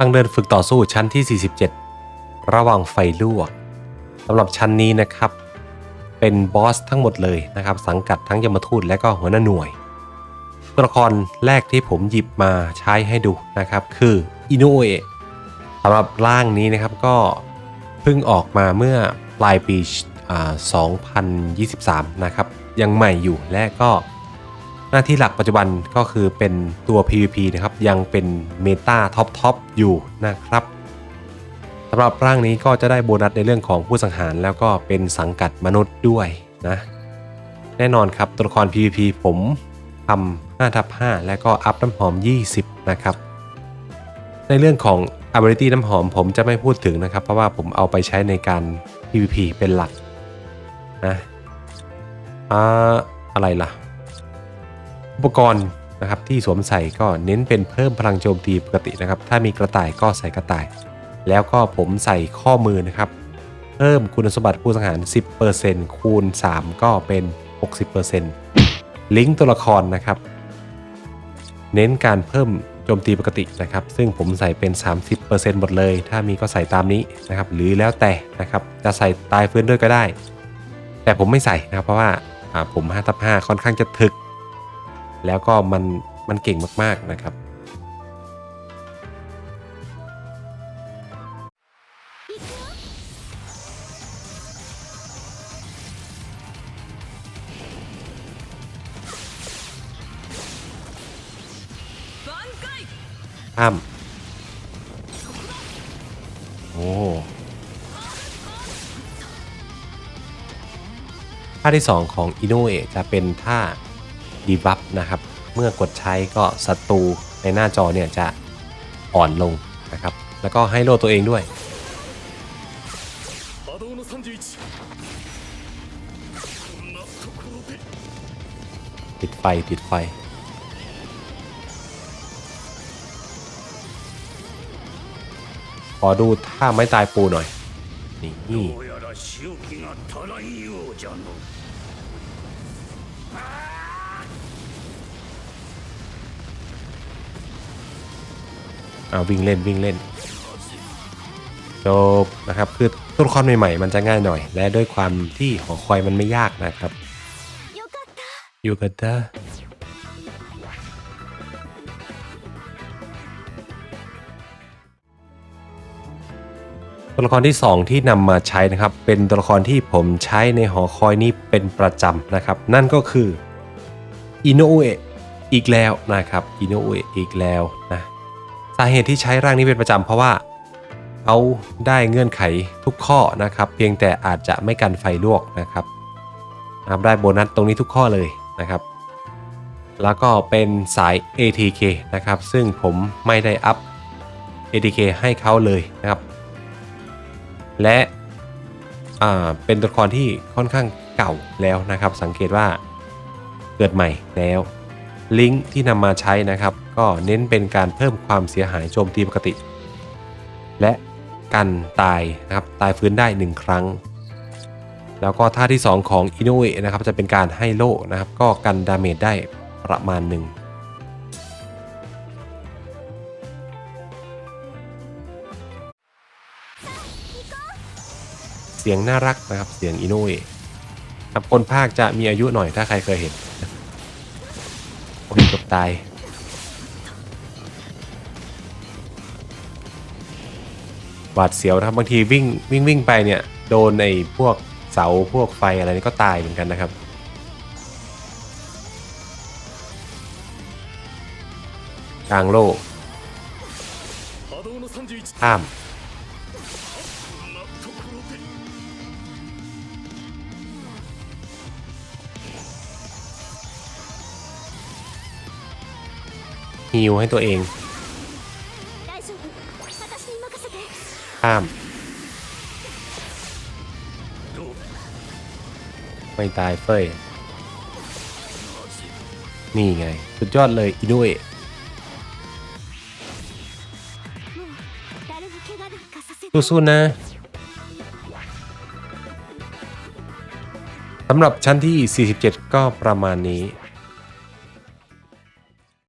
ทางเดินฝึกต่อสู้ชั้นที่ 47 ระหว่างไฟลวกสำหรับชั้นนี้นะครับ เป็นบอสทั้งหมดเลยนะครับ สังกัดทั้งยมทูตและก็หัวหน้าหน่วย ตัวละครแรกที่ผมหยิบมาใช้ให้ดูนะครับ คืออินุเอะสำหรับร่างนี้นะครับก็เพิ่งออกมาเมื่อปลายปี 2023 นะครับ ยังใหม่อยู่และก็ หน้าที่หลักปัจจุบันก็คือเป็นตัว PVP นะครับ ยังเป็นเมตาท็อปทอปอยู่นะครับสำหรับร่างนี้ก็จะได้โบนัสในเรื่องของผู้สังหาร แล้วก็เป็นสังกัดมนุษย์ด้วยนะ แน่นอนครับตัวละคร PVP ผมทำ5ทับ5และก็อัพน้ำหอม 20 นะครับ ในเรื่องของ ability น้ำหอมผมจะไม่พูดถึงนะครับ เพราะว่าผมเอาไปใช้ในการ PVP เป็นหลักนะอ่าอะไรล่ะ อุปกรณ์นะครับที่สวมใส่ก็เน้นเป็นเพิ่มพลังโจมตีปกตินะครับ ถ้ามีกระต่ายก็ใส่กระต่าย แล้วก็ผมใส่ข้อมือนะครับ เพิ่มคุณสมบัติผู้สังหาร 10%คูณ 3 ก็เป็น 60%ลิงก์ตัวละครนะครับ เน้นการเพิ่มโจมตีปกตินะครับ ซึ่งผมใส่เป็น 30%หมดเลย ถ้ามีก็ใส่ตามนี้นะครับ หรือแล้วแต่นะครับ จะใส่ตายฟื้นด้วยก็ได้ แต่ผมไม่ใส่นะครับ เพราะว่าอ่าผม5ทับ5ค่อนข้างจะถึก แล้วก็มันมันเก่งมากๆนะครับ ข้าม โอ้ท่าที่ 2 ของอิโนเอะจะเป็นท่า ดีบัฟนะครับเมื่อกดใช้ก็ศัตรูในหน้าจอเนี่ยจะอ่อนลงนะครับ แล้วก็ให้โลตัวเองด้วย ติดไฟติดไฟขอดูถ้าไม่ตายปูหน่อย นี่ วิ่งเล่นวิ่งเล่นจบนะครับคือตัวละครใหม่ๆ มันจะง่ายหน่อย และด้วยความที่หอคอยมันไม่ยากนะครับยูกาตาตัวละครที่ 2 ที่นำมาใช้นะครับ เป็นตัวละครที่ผมใช้ในหอคอยนี้เป็นประจำนะครับ นั่นก็คืออินโนเออีกแล้วนะครับอินโนเออีกแล้วนะ สาเหตุที่ใช้ร่างนี้เป็นประจำเพราะว่าเขาได้เงื่อนไขทุกข้อนะครับ เพียงแต่อาจจะไม่กันไฟลวกนะครับนะครับได้โบนัสตรงนี้ทุกข้อเลยนะครับ แล้วก็เป็นสาย ATK นะครับ ซึ่งผมไม่ได้อัพ ATK ให้เขาเลยนะครับ และเป็นตัวละครที่ค่อนข้างเก่าแล้วนะครับ สังเกตว่าเกิดใหม่แล้ว ลิงก์ที่นำมาใช้นะครับ ก็เน้นเป็นการเพิ่มความเสียหายโจมตีปกติ และกันตายนะครับตายฟื้นได้ 1 ครั้ง แล้วก็ท่าที่ 2 ของอินโนเอะนะครับจะเป็นการให้โล่นะครับ ก็กันดาเมจได้ประมาณหนึ่งเสียงน่ารักนะครับเสียงอินโนเอะครับคนภาคจะมีอายุหน่อยถ้าใครเคยเห็น คุเกับตาย บาดเสียวนะครับ บางทีวิ่งวิ่งวิ่งไปเนี่ย โดนไอ้พวกเสาพวกไฟอะไรนี่ก็ตายเหมือนกันนะครับ กลางโลกข้าม ฮิวให้ตัวเอง ข้าม ไม่ตายเฟ้ย นี่ไง สุดยอดเลยอินุเอะสู้ๆนะสำหรับชั้นที่ 47 ก็ประมาณนี้